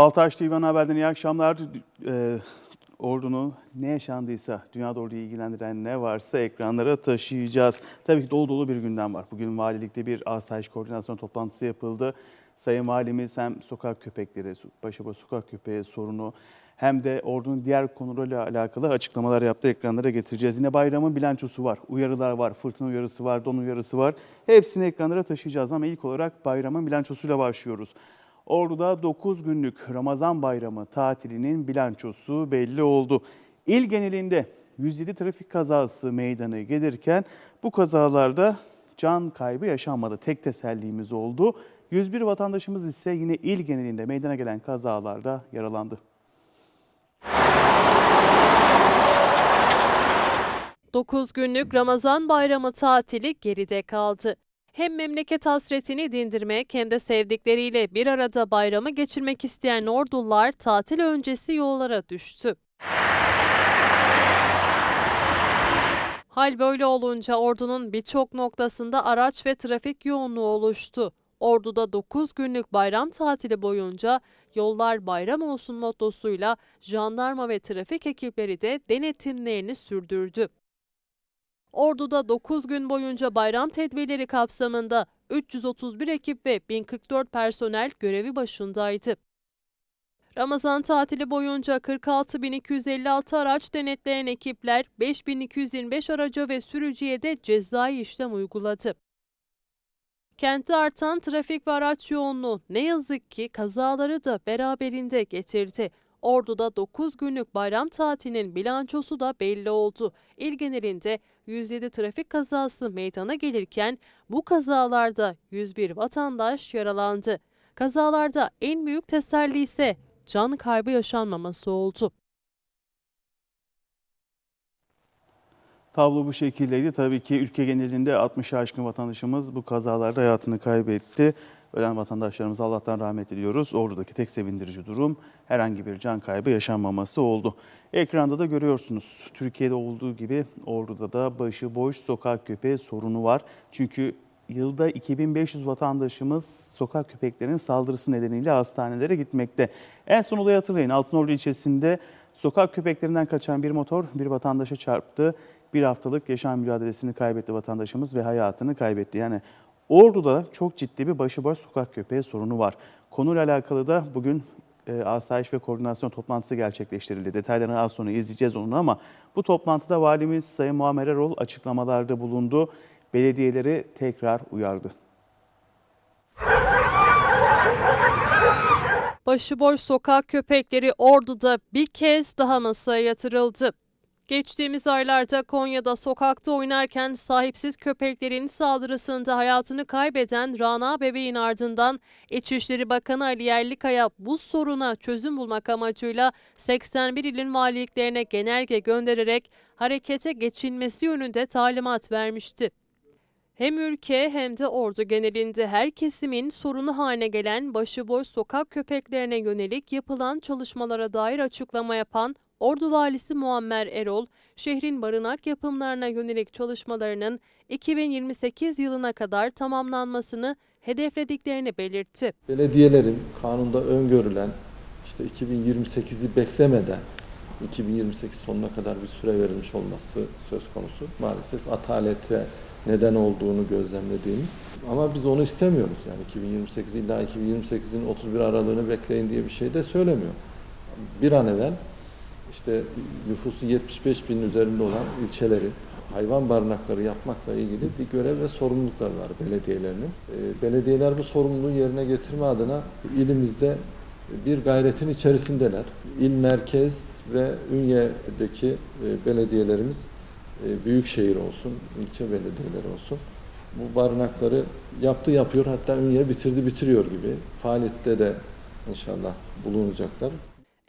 Altaş TV Ana Haber'den iyi akşamlar. Ee, ordunun ne yaşandıysa, dünyada orduyu ilgilendiren ne varsa ekranlara taşıyacağız. Tabii ki dolu dolu bir gündem var. Bugün valilikte bir asayiş koordinasyon toplantısı yapıldı. Sayın Valimiz hem sokak köpekleri, başıboş sokak köpeği sorunu hem de ordunun diğer konularıyla alakalı açıklamalar yaptı. Ekranlara getireceğiz. Yine bayramın bilançosu var, uyarılar var, fırtına uyarısı var, don uyarısı var. Hepsini ekranlara taşıyacağız ama ilk olarak bayramın bilançosuyla başlıyoruz. Ordu'da 9 günlük Ramazan bayramı tatilinin bilançosu belli oldu. İl genelinde 107 trafik kazası meydana gelirken bu kazalarda can kaybı yaşanmadı. Tek tesellimiz oldu. 101 vatandaşımız ise yine il genelinde meydana gelen kazalarda yaralandı. Dokuz günlük Ramazan bayramı tatili geride kaldı. Hem memleket hasretini dindirmek hem de sevdikleriyle bir arada bayramı geçirmek isteyen ordular tatil öncesi yollara düştü. Hal böyle olunca ordunun birçok noktasında araç ve trafik yoğunluğu oluştu. Ordu'da 9 günlük bayram tatili boyunca yollar bayram olsun mottosuyla jandarma ve trafik ekipleri de denetimlerini sürdürdü. Ordu'da 9 gün boyunca bayram tedbirleri kapsamında 331 ekip ve 1044 personel görevi başındaydı. Ramazan tatili boyunca 46.256 araç denetleyen ekipler 5.225 araca ve sürücüye de cezai işlem uyguladı. Kentte artan trafik ve araç yoğunluğu ne yazık ki kazaları da beraberinde getirdi. Ordu'da 9 günlük bayram tatilinin bilançosu da belli oldu. İl genelinde 107 trafik kazası meydana gelirken bu kazalarda 101 vatandaş yaralandı. Kazalarda en büyük teselli ise can kaybı yaşanmaması oldu. Tablo bu şekildeydi. Tabii ki ülke genelinde 60'ı aşkın vatandaşımız bu kazalarda hayatını kaybetti. Ölen vatandaşlarımıza Allah'tan rahmet diliyoruz. Ordu'daki tek sevindirici durum herhangi bir can kaybı yaşanmaması oldu. Ekranda da görüyorsunuz. Türkiye'de olduğu gibi Ordu'da da başıboş sokak köpeği sorunu var. Çünkü yılda 2500 vatandaşımız sokak köpeklerinin saldırısı nedeniyle hastanelere gitmekte. En son olayı hatırlayın. Altınordu ilçesinde sokak köpeklerinden kaçan bir motor bir vatandaşa çarptı. Bir haftalık yaşam mücadelesini kaybetti vatandaşımız ve hayatını kaybetti. Yani Ordu'da çok ciddi bir başıboş sokak köpeği sorunu var. Konuyla alakalı da bugün e, asayiş ve koordinasyon toplantısı gerçekleştirildi. Detaylarını az sonra izleyeceğiz onu ama bu toplantıda valimiz Sayın Muammer Erol açıklamalarda bulundu. Belediyeleri tekrar uyardı. Başıboş sokak köpekleri Ordu'da bir kez daha masaya yatırıldı. Geçtiğimiz aylarda Konya'da sokakta oynarken sahipsiz köpeklerin saldırısında hayatını kaybeden Rana bebeğin ardından İçişleri Bakanı Ali Yerlikaya bu soruna çözüm bulmak amacıyla 81 ilin valiliklerine genelge göndererek harekete geçilmesi yönünde talimat vermişti. Hem ülke hem de ordu genelinde her kesimin sorunu haline gelen başıboş sokak köpeklerine yönelik yapılan çalışmalara dair açıklama yapan Ordu Valisi Muammer Erol, şehrin barınak yapımlarına yönelik çalışmalarının 2028 yılına kadar tamamlanmasını hedeflediklerini belirtti. Belediyelerin kanunda öngörülen işte 2028'i beklemeden 2028 sonuna kadar bir süre verilmiş olması söz konusu. Maalesef atalete neden olduğunu gözlemlediğimiz. Ama biz onu istemiyoruz. Yani 2028 illa 2028'in 31 aralığını bekleyin diye bir şey de söylemiyor. Bir an evvel işte nüfusu 75 binin üzerinde olan ilçelerin hayvan barınakları yapmakla ilgili bir görev ve sorumluluklar var belediyelerinin. Ee, Belediyeler bu sorumluluğu yerine getirme adına ilimizde bir gayretin içerisindeler. İl merkez ve Ünye'deki e, belediyelerimiz e, büyük şehir olsun, ilçe belediyeleri olsun. Bu barınakları yaptı yapıyor hatta Ünye bitirdi bitiriyor gibi faaliyette de inşallah bulunacaklar.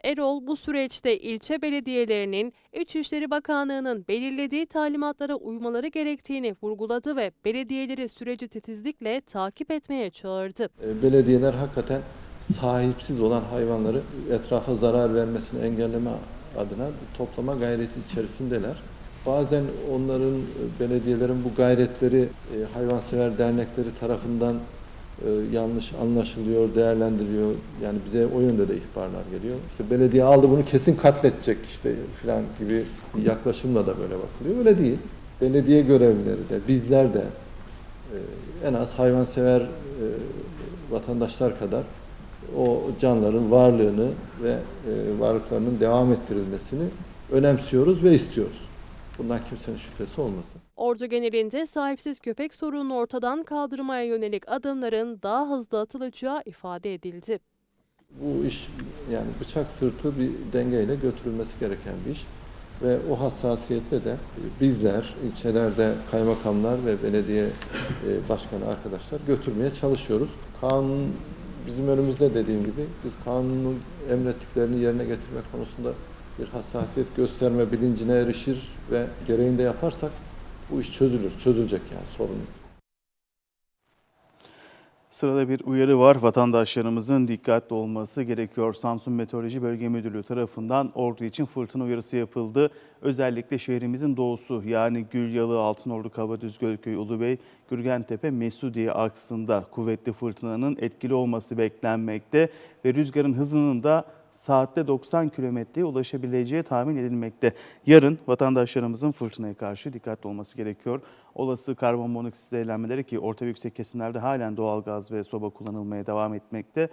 Erol bu süreçte ilçe belediyelerinin İçişleri Bakanlığı'nın belirlediği talimatlara uymaları gerektiğini vurguladı ve belediyeleri süreci titizlikle takip etmeye çağırdı. E, Belediyeler hakikaten sahipsiz olan hayvanları etrafa zarar vermesini engelleme adına toplama gayreti içerisindeler. Bazen onların, e, belediyelerin bu gayretleri e, hayvansever dernekleri tarafından yanlış anlaşılıyor, değerlendiriliyor. Yani bize o yönde de ihbarlar geliyor. İşte belediye aldı bunu kesin katledecek işte falan gibi bir yaklaşımla da böyle bakılıyor. Öyle değil. Belediye görevlileri de, bizler de e, en az hayvansever e, vatandaşlar kadar o canların varlığını ve e, varlıklarının devam ettirilmesini önemsiyoruz ve istiyoruz. Bundan kimsenin şüphesi olmasın. Ordu genelinde sahipsiz köpek sorununu ortadan kaldırmaya yönelik adımların daha hızlı atılacağı ifade edildi. Bu iş yani bıçak sırtı bir dengeyle götürülmesi gereken bir iş ve o hassasiyetle de bizler ilçelerde kaymakamlar ve belediye e, başkanı arkadaşlar götürmeye çalışıyoruz. Kanun bizim önümüzde dediğim gibi biz kanunun emrettiklerini yerine getirmek konusunda bir hassasiyet gösterme bilincine erişir ve gereğinde yaparsak bu iş çözülür, çözülecek yani sorun. Sırada bir uyarı var. Vatandaşlarımızın dikkatli olması gerekiyor. Samsun Meteoroloji Bölge Müdürlüğü tarafından Ordu için fırtına uyarısı yapıldı. Özellikle şehrimizin doğusu yani Gülyalı, Altınordu, Kabadüz, Gölköy, Ulubey, Gürgentepe, Mesudiye aksında kuvvetli fırtınanın etkili olması beklenmekte ve rüzgarın hızının da saatte 90 kilometreye ulaşabileceği tahmin edilmekte. Yarın vatandaşlarımızın fırtınaya karşı dikkatli olması gerekiyor. Olası karbon monoksit zehirlenmeleri ki orta ve yüksek kesimlerde halen doğalgaz ve soba kullanılmaya devam etmekte.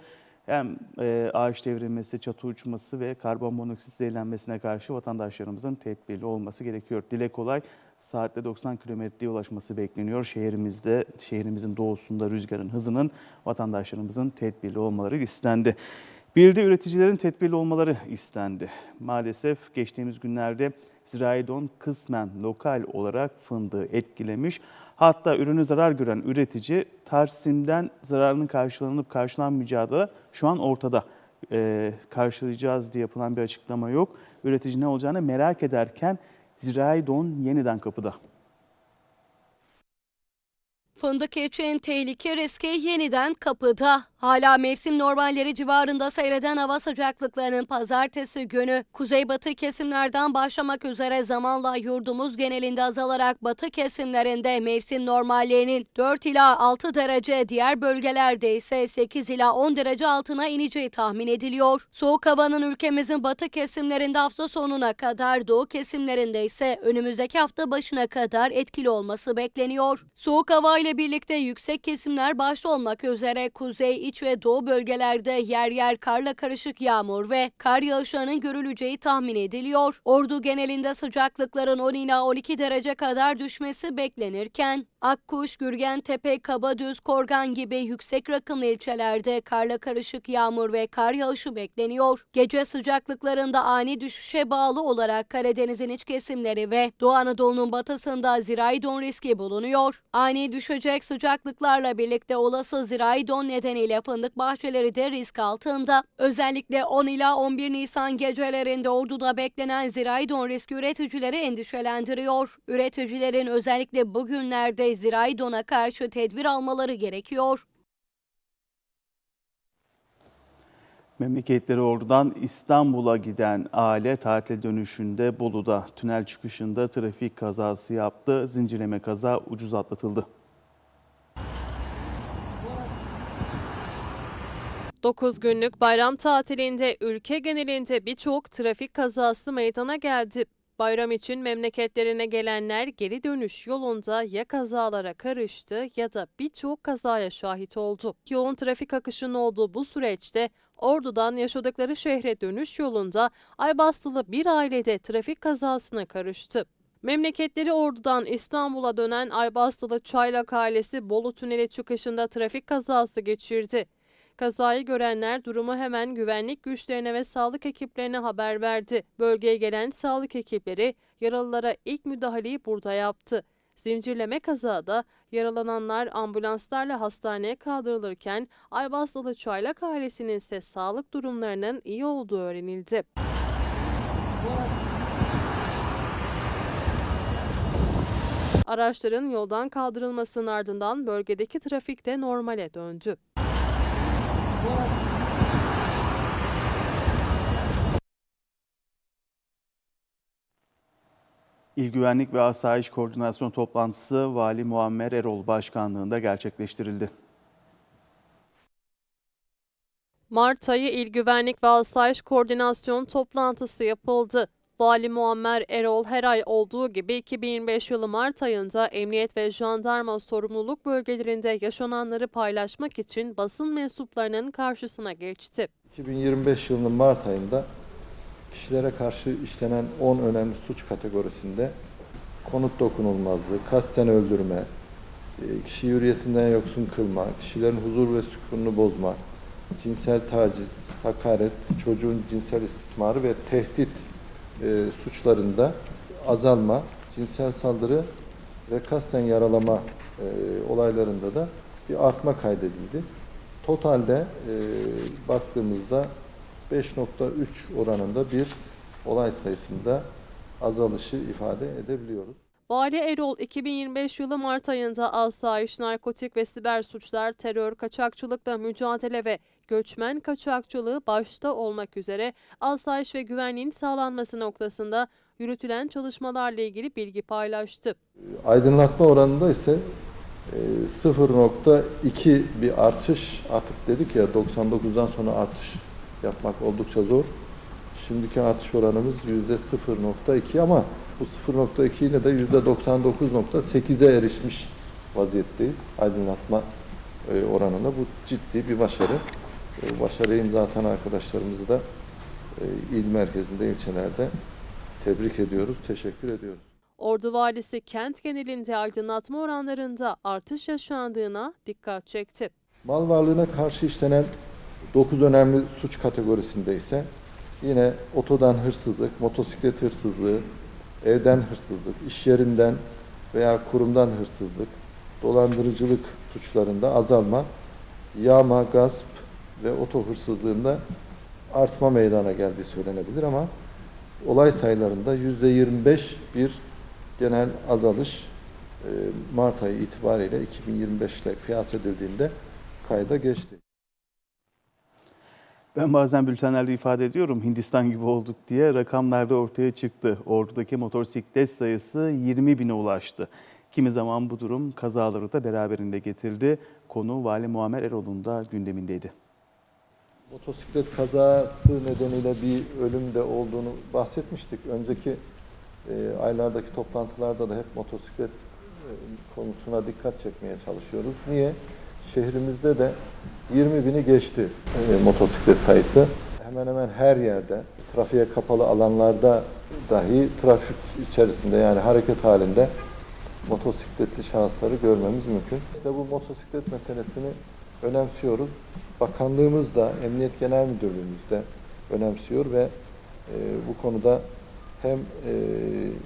Hem e, ağaç devrilmesi, çatı uçması ve karbon monoksit zehirlenmesine karşı vatandaşlarımızın tedbirli olması gerekiyor. Dile kolay saatte 90 kilometreye ulaşması bekleniyor. Şehrimizde, şehrimizin doğusunda rüzgarın hızının vatandaşlarımızın tedbirli olmaları istendi. Bir de üreticilerin tedbirli olmaları istendi. Maalesef geçtiğimiz günlerde zirai don kısmen lokal olarak fındığı etkilemiş. Hatta ürünü zarar gören üretici Tarsim'den zararının karşılanıp karşılanmayacağı da şu an ortada. Ee, karşılayacağız diye yapılan bir açıklama yok. Üretici ne olacağını merak ederken zirai don yeniden kapıda. Fındık için tehlike riski yeniden kapıda. Hala mevsim normalleri civarında seyreden hava sıcaklıklarının pazartesi günü kuzeybatı kesimlerden başlamak üzere zamanla yurdumuz genelinde azalarak batı kesimlerinde mevsim normallerinin 4 ila 6 derece diğer bölgelerde ise 8 ila 10 derece altına ineceği tahmin ediliyor. Soğuk havanın ülkemizin batı kesimlerinde hafta sonuna kadar doğu kesimlerinde ise önümüzdeki hafta başına kadar etkili olması bekleniyor. Soğuk hava ile birlikte yüksek kesimler başta olmak üzere kuzey, iç ve doğu bölgelerde yer yer karla karışık yağmur ve kar yağışlarının görüleceği tahmin ediliyor. Ordu genelinde sıcaklıkların 10 ila 12 derece kadar düşmesi beklenirken Akkuş, Gürgentepe, Kabadüz, Korgan gibi yüksek rakımlı ilçelerde karla karışık yağmur ve kar yağışı bekleniyor. Gece sıcaklıklarında ani düşüşe bağlı olarak Karadeniz'in iç kesimleri ve Doğu Anadolu'nun batısında zirai don riski bulunuyor. Ani düşecek sıcaklıklarla birlikte olası zirai don nedeniyle fındık bahçeleri de risk altında. Özellikle 10 ila 11 Nisan gecelerinde Ordu'da beklenen zirai don riski üreticileri endişelendiriyor. Üreticilerin özellikle bugünlerde zirai dona karşı tedbir almaları gerekiyor. Memleketleri Ordu'dan İstanbul'a giden aile tatil dönüşünde Bolu'da tünel çıkışında trafik kazası yaptı. Zincirleme kaza ucuz atlatıldı. 9 günlük bayram tatilinde ülke genelinde birçok trafik kazası meydana geldi. Bayram için memleketlerine gelenler geri dönüş yolunda ya kazalara karıştı ya da birçok kazaya şahit oldu. Yoğun trafik akışının olduğu bu süreçte Ordu'dan yaşadıkları şehre dönüş yolunda Aybastılı bir ailede trafik kazasına karıştı. Memleketleri Ordu'dan İstanbul'a dönen Aybastılı Çaylak ailesi Bolu Tüneli çıkışında trafik kazası geçirdi. Kazayı görenler durumu hemen güvenlik güçlerine ve sağlık ekiplerine haber verdi. Bölgeye gelen sağlık ekipleri yaralılara ilk müdahaleyi burada yaptı. Zincirleme kazada yaralananlar ambulanslarla hastaneye kaldırılırken Aybastılı Çaylak ailesinin ise sağlık durumlarının iyi olduğu öğrenildi. Araçların yoldan kaldırılmasının ardından bölgedeki trafik de normale döndü. İl Güvenlik ve Asayiş Koordinasyon Toplantısı Vali Muammer Erol Başkanlığında gerçekleştirildi. Mart ayı İl Güvenlik ve Asayiş Koordinasyon toplantısı yapıldı. Vali Muammer Erol her ay olduğu gibi 2025 yılı Mart ayında emniyet ve jandarma sorumluluk bölgelerinde yaşananları paylaşmak için basın mensuplarının karşısına geçti. 2025 yılının Mart ayında kişilere karşı işlenen 10 önemli suç kategorisinde konut dokunulmazlığı, kasten öldürme, e, kişi hürriyetinden yoksun kılma, kişilerin huzur ve sükununu bozma, cinsel taciz, hakaret, çocuğun cinsel istismarı ve tehdit e, suçlarında azalma, cinsel saldırı ve kasten yaralama e, olaylarında da bir artma kaydedildi. Totalde e, baktığımızda 5.3 oranında bir olay sayısında azalışı ifade edebiliyoruz. Vali Erol 2025 yılı Mart ayında asayiş, narkotik ve siber suçlar, terör, kaçakçılıkla mücadele ve göçmen kaçakçılığı başta olmak üzere asayiş ve güvenliğin sağlanması noktasında yürütülen çalışmalarla ilgili bilgi paylaştı. Aydınlatma oranında ise e, 0.2 bir artış artık dedik ya 99'dan sonra artış yapmak oldukça zor. Şimdiki artış oranımız %0.2 ama bu 0.2 ile de %99.8'e erişmiş vaziyetteyiz. Aydınlatma e, oranında bu ciddi bir başarı. E, Başarıya imza atan arkadaşlarımızı da e, il merkezinde, ilçelerde tebrik ediyoruz, teşekkür ediyoruz. Ordu valisi kent genelinde aydınlatma oranlarında artış yaşandığına dikkat çekti. Mal varlığına karşı işlenen 9 önemli suç kategorisinde ise yine otodan hırsızlık, motosiklet hırsızlığı, evden hırsızlık, iş yerinden veya kurumdan hırsızlık, dolandırıcılık suçlarında azalma, yağma, gasp ve oto hırsızlığında artma meydana geldiği söylenebilir ama olay sayılarında %25 bir genel azalış e, Mart ayı itibariyle 2025 ile kıyas edildiğinde kayda geçti. Ben bazen bültenlerde ifade ediyorum Hindistan gibi olduk diye rakamlarda ortaya çıktı. Ordudaki motosiklet sayısı 20 bine ulaştı. Kimi zaman bu durum kazaları da beraberinde getirdi. Konu Vali Muammer Erol'un da gündemindeydi. Motosiklet kazası nedeniyle bir ölüm de olduğunu bahsetmiştik. Önceki e, aylardaki toplantılarda da hep motosiklet e, konusuna dikkat çekmeye çalışıyoruz. Niye? Şehrimizde de 20 bini geçti e, motosiklet sayısı. Hemen hemen her yerde, trafiğe kapalı alanlarda dahi trafik içerisinde yani hareket halinde motosikletli şahısları görmemiz mümkün. İşte bu motosiklet meselesini önemsiyoruz. Bakanlığımız da, Emniyet Genel Müdürlüğümüz de önemsiyor ve e, bu konuda hem e,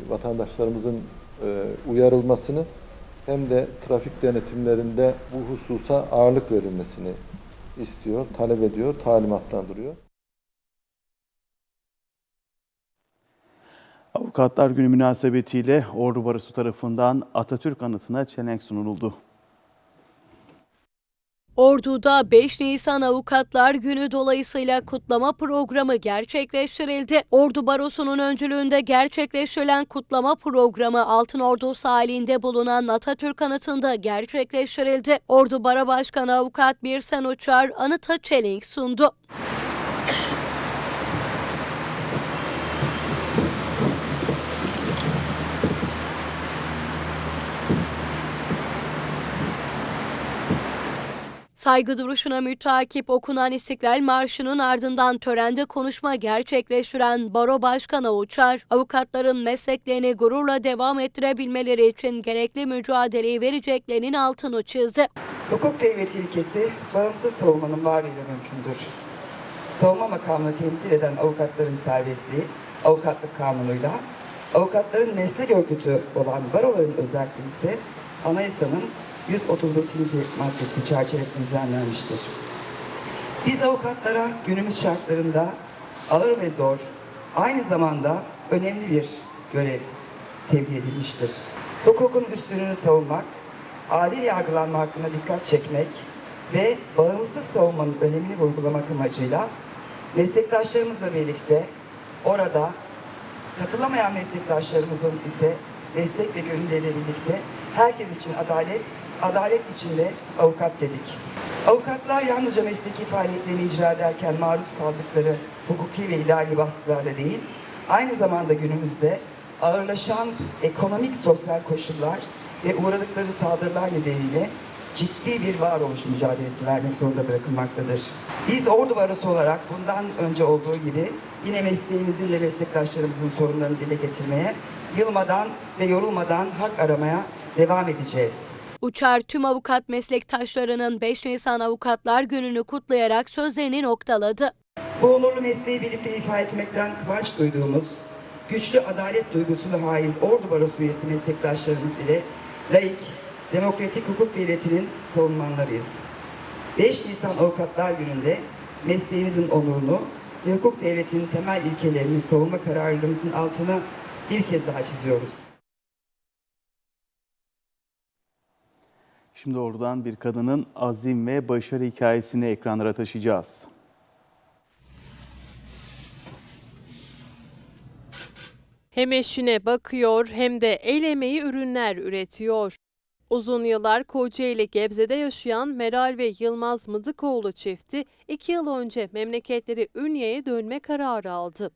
vatandaşlarımızın e, uyarılmasını hem de trafik denetimlerinde bu hususa ağırlık verilmesini istiyor, talep ediyor, talimatlandırıyor. Avukatlar Günü münasebetiyle Ordu Barosu tarafından Atatürk anıtına çelenk sunuldu. Ordu'da 5 Nisan Avukatlar Günü dolayısıyla kutlama programı gerçekleştirildi. Ordu Barosu'nun öncülüğünde gerçekleştirilen kutlama programı Altınordu sahilinde bulunan Atatürk Anıtı'nda gerçekleştirildi. Ordu Baro Başkanı Avukat Birsen Uçar anıta çelenk sundu. Saygı duruşuna mütakip okunan İstiklal Marşı'nın ardından törende konuşma gerçekleştiren Baro Başkanı Uçar, avukatların mesleklerini gururla devam ettirebilmeleri için gerekli mücadeleyi vereceklerinin altını çizdi. Hukuk devleti ilkesi bağımsız savunmanın varlığıyla mümkündür. Savunma makamını temsil eden avukatların serbestliği, avukatlık kanunuyla, avukatların meslek örgütü olan baroların özelliği ise anayasanın 135. maddesi çerçevesinde düzenlenmiştir. Biz avukatlara günümüz şartlarında ağır ve zor, aynı zamanda önemli bir görev tevdi edilmiştir. Hukukun üstünlüğünü savunmak, adil yargılanma hakkına dikkat çekmek ve bağımsız savunmanın önemini vurgulamak amacıyla meslektaşlarımızla birlikte orada katılamayan meslektaşlarımızın ise destek ve gönülleriyle birlikte herkes için adalet, adalet içinde avukat dedik. Avukatlar yalnızca mesleki faaliyetlerini icra ederken maruz kaldıkları hukuki ve idari baskılarla değil, aynı zamanda günümüzde ağırlaşan ekonomik sosyal koşullar ve uğradıkları saldırılar nedeniyle ciddi bir varoluş mücadelesi vermek zorunda bırakılmaktadır. Biz Ordu Barosu olarak bundan önce olduğu gibi yine mesleğimizin ve meslektaşlarımızın sorunlarını dile getirmeye, yılmadan ve yorulmadan hak aramaya devam edeceğiz. Uçar tüm avukat meslektaşlarının 5 Nisan Avukatlar Günü'nü kutlayarak sözlerini noktaladı. Bu onurlu mesleği birlikte ifa etmekten kıvanç duyduğumuz, güçlü adalet duygusunu haiz Ordu Barosu üyesi meslektaşlarımız ile laik, demokratik hukuk devletinin savunmanlarıyız. 5 Nisan Avukatlar Günü'nde mesleğimizin onurunu ve hukuk devletinin temel ilkelerini savunma kararlılığımızın altına bir kez daha çiziyoruz. Şimdi oradan bir kadının azim ve başarı hikayesini ekranlara taşıyacağız. Hem eşine bakıyor hem de el emeği ürünler üretiyor. Uzun yıllar Kocaeli Gebze'de yaşayan Meral ve Yılmaz Mıdıkoğlu çifti iki yıl önce memleketleri Ünye'ye dönme kararı aldı.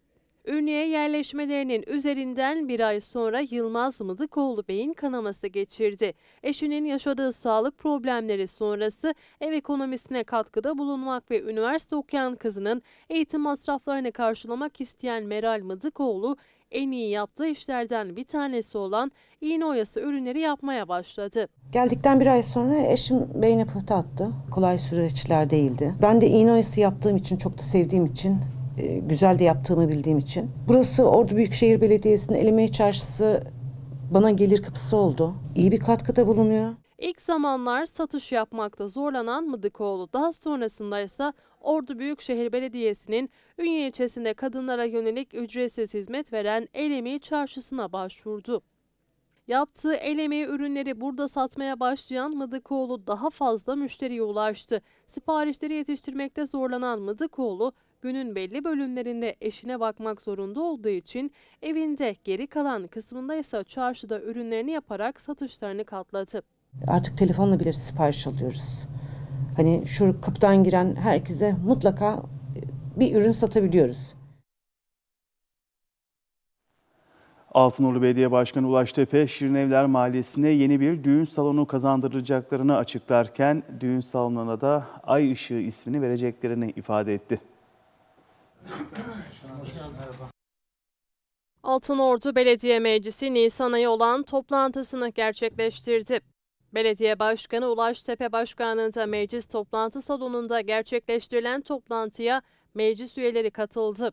Ünye'ye yerleşmelerinin üzerinden bir ay sonra Yılmaz Mıdıkoğlu beyin kanaması geçirdi. Eşinin yaşadığı sağlık problemleri sonrası ev ekonomisine katkıda bulunmak ve üniversite okuyan kızının eğitim masraflarını karşılamak isteyen Meral Mıdıkoğlu en iyi yaptığı işlerden bir tanesi olan iğne oyası ürünleri yapmaya başladı. Geldikten bir ay sonra eşim beyne pıhtı attı. Kolay süreçler değildi. Ben de iğne oyası yaptığım için, çok da sevdiğim için, e, güzel de yaptığımı bildiğim için. Burası Ordu Büyükşehir Belediyesi'nin Elemeği Çarşısı bana gelir kapısı oldu. İyi bir katkıda bulunuyor. İlk zamanlar satış yapmakta zorlanan Mıdıkoğlu daha sonrasında ise Ordu Büyükşehir Belediyesi'nin Ünye ilçesinde kadınlara yönelik ücretsiz hizmet veren El Emeği Çarşısı'na başvurdu. Yaptığı el ürünleri burada satmaya başlayan Mıdıkoğlu daha fazla müşteriye ulaştı. Siparişleri yetiştirmekte zorlanan Mıdıkoğlu günün belli bölümlerinde eşine bakmak zorunda olduğu için evinde geri kalan kısmında ise çarşıda ürünlerini yaparak satışlarını katladı. Artık telefonla bile sipariş alıyoruz. Hani şu kapıdan giren herkese mutlaka bir ürün satabiliyoruz. Altınordu Belediye Başkanı Ulaş Tepe, Şirinevler Mahallesi'ne yeni bir düğün salonu kazandıracaklarını açıklarken düğün salonuna da Ay Işığı ismini vereceklerini ifade etti. Altınordu Belediye Meclisi Nisan ayı olan toplantısını gerçekleştirdi. Belediye Başkanı Ulaş Tepe Başkanlığı'nda meclis toplantı salonunda gerçekleştirilen toplantıya meclis üyeleri katıldı.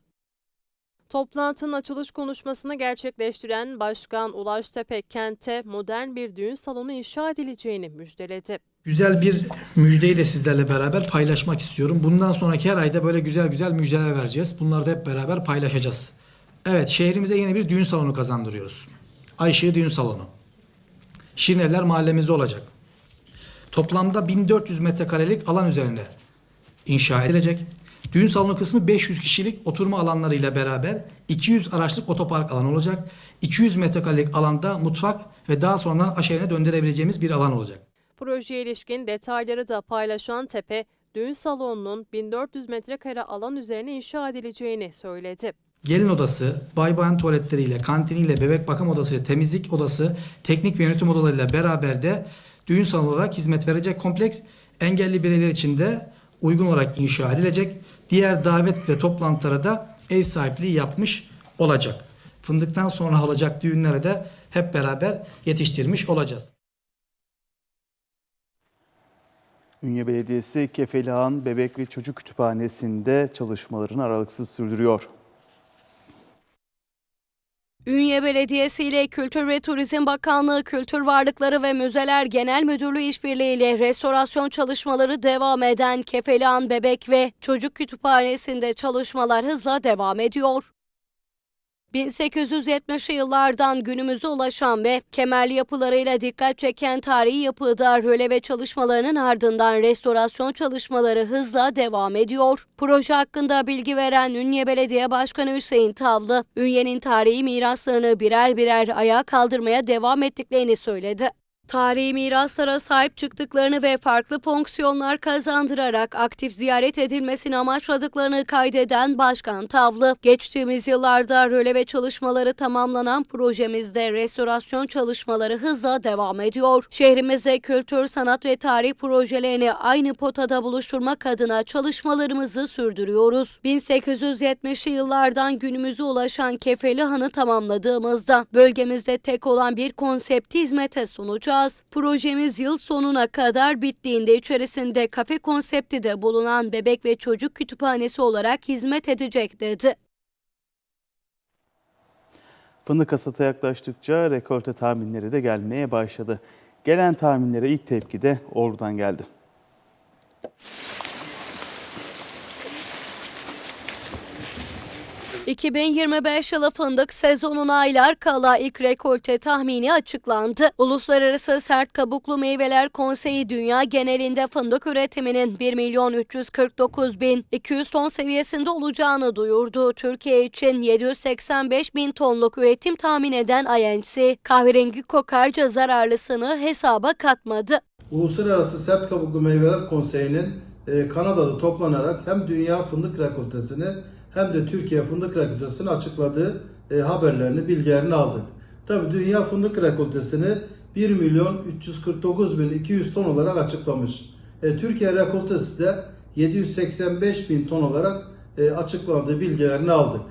Toplantının açılış konuşmasını gerçekleştiren Başkan Ulaş Tepe kente modern bir düğün salonu inşa edileceğini müjdeledi. Güzel bir müjdeyi de sizlerle beraber paylaşmak istiyorum. Bundan sonraki her ayda böyle güzel güzel müjdeler vereceğiz. Bunları da hep beraber paylaşacağız. Evet şehrimize yeni bir düğün salonu kazandırıyoruz. Ayşe Düğün Salonu. Şirinevler mahallemizde olacak. Toplamda 1400 metrekarelik alan üzerinde inşa edilecek. Düğün salonu kısmı 500 kişilik oturma alanlarıyla beraber 200 araçlık otopark alanı olacak. 200 metrekarelik alanda mutfak ve daha sonradan aşerine döndürebileceğimiz bir alan olacak. Projeye ilişkin detayları da paylaşan Tepe, düğün salonunun 1400 metrekare alan üzerine inşa edileceğini söyledi. Gelin odası, bay bayan tuvaletleriyle, kantiniyle, bebek bakım odasıyla, temizlik odası, teknik ve yönetim odalarıyla beraber de düğün salonu olarak hizmet verecek kompleks engelli bireyler için de uygun olarak inşa edilecek. Diğer davet ve toplantılara da ev sahipliği yapmış olacak. Fındıktan sonra olacak düğünlere de hep beraber yetiştirmiş olacağız. Ünye Belediyesi Kefelihan Bebek ve Çocuk Kütüphanesi'nde çalışmalarını aralıksız sürdürüyor. Ünye Belediyesi ile Kültür ve Turizm Bakanlığı Kültür Varlıkları ve Müzeler Genel Müdürlüğü işbirliğiyle restorasyon çalışmaları devam eden Kefelihan Bebek ve Çocuk Kütüphanesi'nde çalışmalar hızla devam ediyor. 1870'li yıllardan günümüze ulaşan ve kemerli yapılarıyla dikkat çeken tarihi yapıda röle ve çalışmalarının ardından restorasyon çalışmaları hızla devam ediyor. Proje hakkında bilgi veren Ünye Belediye Başkanı Hüseyin Tavlı, Ünye'nin tarihi miraslarını birer birer ayağa kaldırmaya devam ettiklerini söyledi. Tarihi miraslara sahip çıktıklarını ve farklı fonksiyonlar kazandırarak aktif ziyaret edilmesini amaçladıklarını kaydeden Başkan Tavlı, geçtiğimiz yıllarda röleve çalışmaları tamamlanan projemizde restorasyon çalışmaları hızla devam ediyor. Şehrimize kültür, sanat ve tarih projelerini aynı potada buluşturmak adına çalışmalarımızı sürdürüyoruz. 1870'li yıllardan günümüze ulaşan Kefeli Han'ı tamamladığımızda bölgemizde tek olan bir konsepti hizmete sunacağız. Projemiz yıl sonuna kadar bittiğinde içerisinde kafe konsepti de bulunan bebek ve çocuk kütüphanesi olarak hizmet edecek dedi. Fındık hasata yaklaştıkça rekolte tahminleri de gelmeye başladı. Gelen tahminlere ilk tepki de Ordu'dan geldi. ...2025 yılı fındık sezonuna aylar kala ilk rekolte tahmini açıklandı. Uluslararası Sert Kabuklu Meyveler Konseyi dünya genelinde fındık üretiminin 1 milyon 349 bin 200 ton seviyesinde olacağını duyurdu. Türkiye için 785 bin tonluk üretim tahmin eden INC, kahverengi kokarca zararlısını hesaba katmadı. Uluslararası Sert Kabuklu Meyveler Konseyi'nin e, Kanada'da toplanarak hem dünya fındık rekoltesini hem de Türkiye fındık rekoltesini açıkladığı e, haberlerini, bilgilerini aldık. Tabii dünya fındık rekoltesini 1 milyon 349 bin 200 ton olarak açıklamış. E, Türkiye rekoltesi de 785 bin ton olarak e, açıklandığı bilgilerini aldık.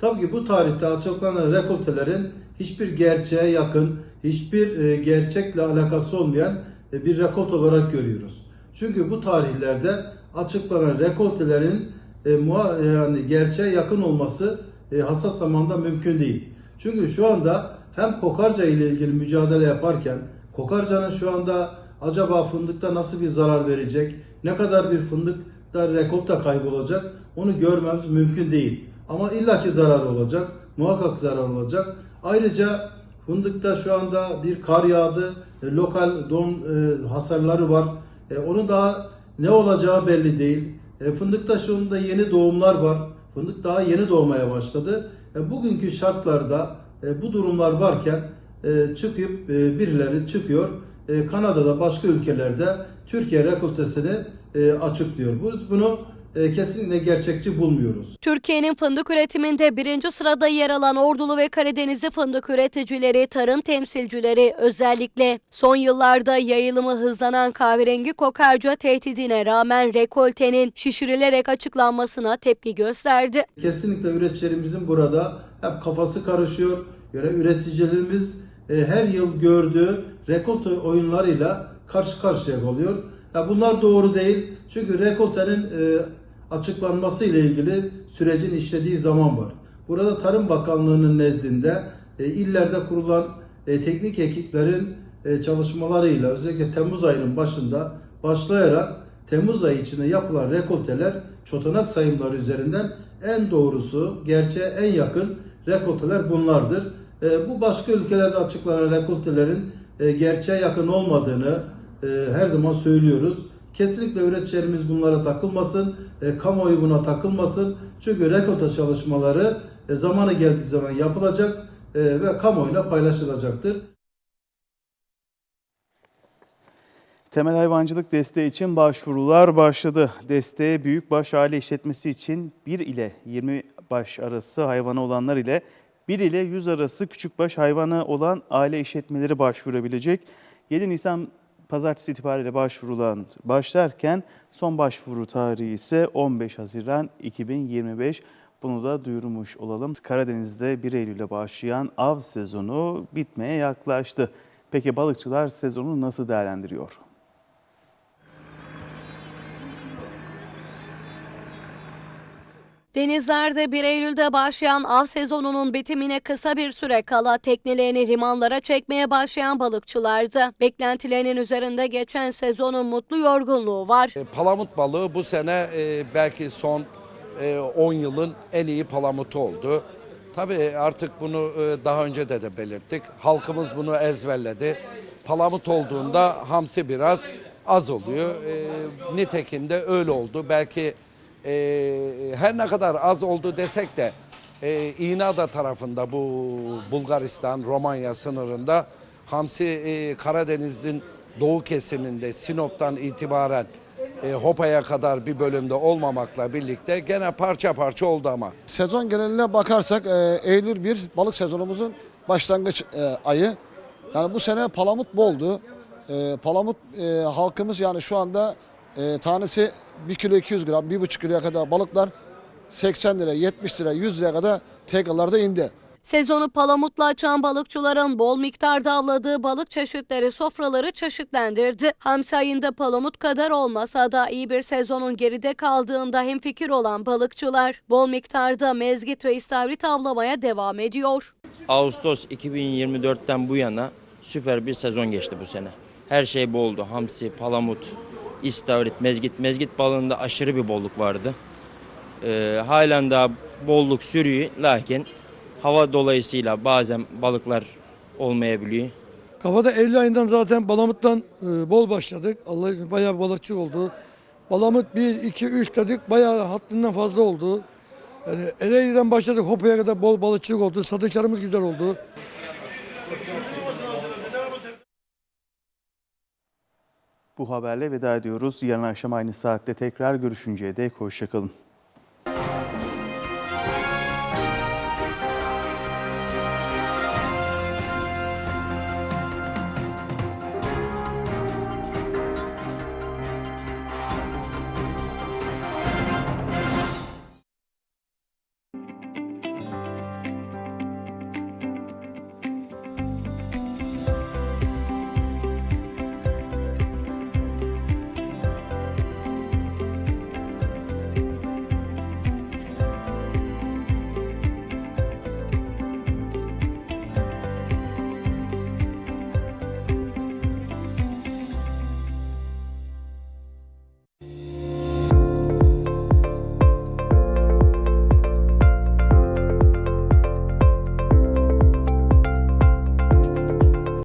Tabii ki bu tarihte açıklanan rekoltelerin hiçbir gerçeğe yakın, hiçbir e, gerçekle alakası olmayan e, bir rekolt olarak görüyoruz. Çünkü bu tarihlerde açıklanan rekoltelerin e, e, yani gerçeğe yakın olması e, hassas zamanda mümkün değil. Çünkü şu anda hem kokarca ile ilgili mücadele yaparken kokarcanın şu anda acaba fındıkta nasıl bir zarar verecek, ne kadar bir fındıkta rekolta kaybolacak onu görmemiz mümkün değil. Ama illaki zarar olacak, muhakkak zarar olacak. Ayrıca fındıkta şu anda bir kar yağdı, e, lokal don e, hasarları var. E, onun daha ne olacağı belli değil. E, fındıkta şu anda yeni doğumlar var. Fındık daha yeni doğmaya başladı. E, bugünkü şartlarda e, bu durumlar varken e, çıkıp e, birileri çıkıyor. E, Kanada'da başka ülkelerde Türkiye rekoltesini e, açıklıyor. Biz bunu e, kesinlikle gerçekçi bulmuyoruz. Türkiye'nin fındık üretiminde birinci sırada yer alan Ordulu ve Karadenizli fındık üreticileri, tarım temsilcileri özellikle son yıllarda yayılımı hızlanan kahverengi kokarca tehdidine rağmen rekoltenin şişirilerek açıklanmasına tepki gösterdi. Kesinlikle üreticilerimizin burada hep kafası karışıyor. Yani üreticilerimiz e, her yıl gördüğü rekolte oyunlarıyla karşı karşıya oluyor. Ya bunlar doğru değil. Çünkü rekoltenin e, açıklanması ile ilgili sürecin işlediği zaman var. Burada Tarım Bakanlığı'nın nezdinde e, illerde kurulan e, teknik ekiplerin e, çalışmalarıyla özellikle Temmuz ayının başında başlayarak Temmuz ayı içinde yapılan rekolteler çotanak sayımları üzerinden en doğrusu, gerçeğe en yakın rekolteler bunlardır. E, bu başka ülkelerde açıklanan rekoltelerin e, gerçeğe yakın olmadığını e, her zaman söylüyoruz. Kesinlikle üreticilerimiz bunlara takılmasın, e, kamuoyu buna takılmasın. Çünkü rekolte çalışmaları e, zamanı geldiği zaman yapılacak e, ve kamuoyuna paylaşılacaktır. Temel hayvancılık desteği için başvurular başladı. Desteğe büyükbaş aile işletmesi için 1 ile 20 baş arası hayvanı olanlar ile 1 ile 100 arası küçükbaş hayvanı olan aile işletmeleri başvurabilecek. 7 Nisan pazartesi itibariyle başvurulan başlarken son başvuru tarihi ise 15 Haziran 2025. Bunu da duyurmuş olalım. Karadeniz'de 1 Eylül'e başlayan av sezonu bitmeye yaklaştı. Peki balıkçılar sezonu nasıl değerlendiriyor? Denizlerde 1 Eylül'de başlayan av sezonunun bitimine kısa bir süre kala teknelerini limanlara çekmeye başlayan balıkçılardı. Beklentilerinin üzerinde geçen sezonun mutlu yorgunluğu var. E, Palamut balığı bu sene e, belki son e, 10 yılın en iyi palamutu oldu. Tabii artık bunu e, daha önce de de belirttik. Halkımız bunu ezberledi. Palamut olduğunda hamsi biraz az oluyor. E, nitekim de öyle oldu. Belki e, her ne kadar az oldu desek de e, İğneada tarafında bu Bulgaristan, Romanya sınırında Hamsi e, Karadeniz'in doğu kesiminde Sinop'tan itibaren e, Hopa'ya kadar bir bölümde olmamakla birlikte gene parça parça oldu ama. Sezon geneline bakarsak e, Eylül 1 balık sezonumuzun başlangıç e, ayı. Yani bu sene palamut boldu. E, palamut e, halkımız yani şu anda e, tanesi 1 kilo 200 gram, 1,5 kiloya kadar balıklar 80 lira, 70 lira, 100 liraya kadar tekrarlarda indi. Sezonu palamutla açan balıkçıların bol miktarda avladığı balık çeşitleri sofraları çeşitlendirdi. Hamsi ayında palamut kadar olmasa da iyi bir sezonun geride kaldığında hemfikir olan balıkçılar bol miktarda mezgit ve istavrit avlamaya devam ediyor. Ağustos 2024'ten bu yana süper bir sezon geçti bu sene. Her şey boldu. Hamsi, palamut, istavrit, mezgit. Mezgit balığında aşırı bir bolluk vardı. Ee, halen daha bolluk sürüyor. Lakin hava dolayısıyla bazen balıklar olmayabiliyor. Kafada Eylül ayından zaten Balamut'tan e, bol başladık. Allah izniyle bayağı balıkçı oldu. Balamut 1, 2, 3 dedik bayağı haddinden fazla oldu. Yani Ereğli'den başladık Hopa'ya kadar bol balıkçılık oldu. Satışlarımız güzel oldu. Bu haberle veda ediyoruz. Yarın akşam aynı saatte tekrar görüşünceye dek hoşçakalın.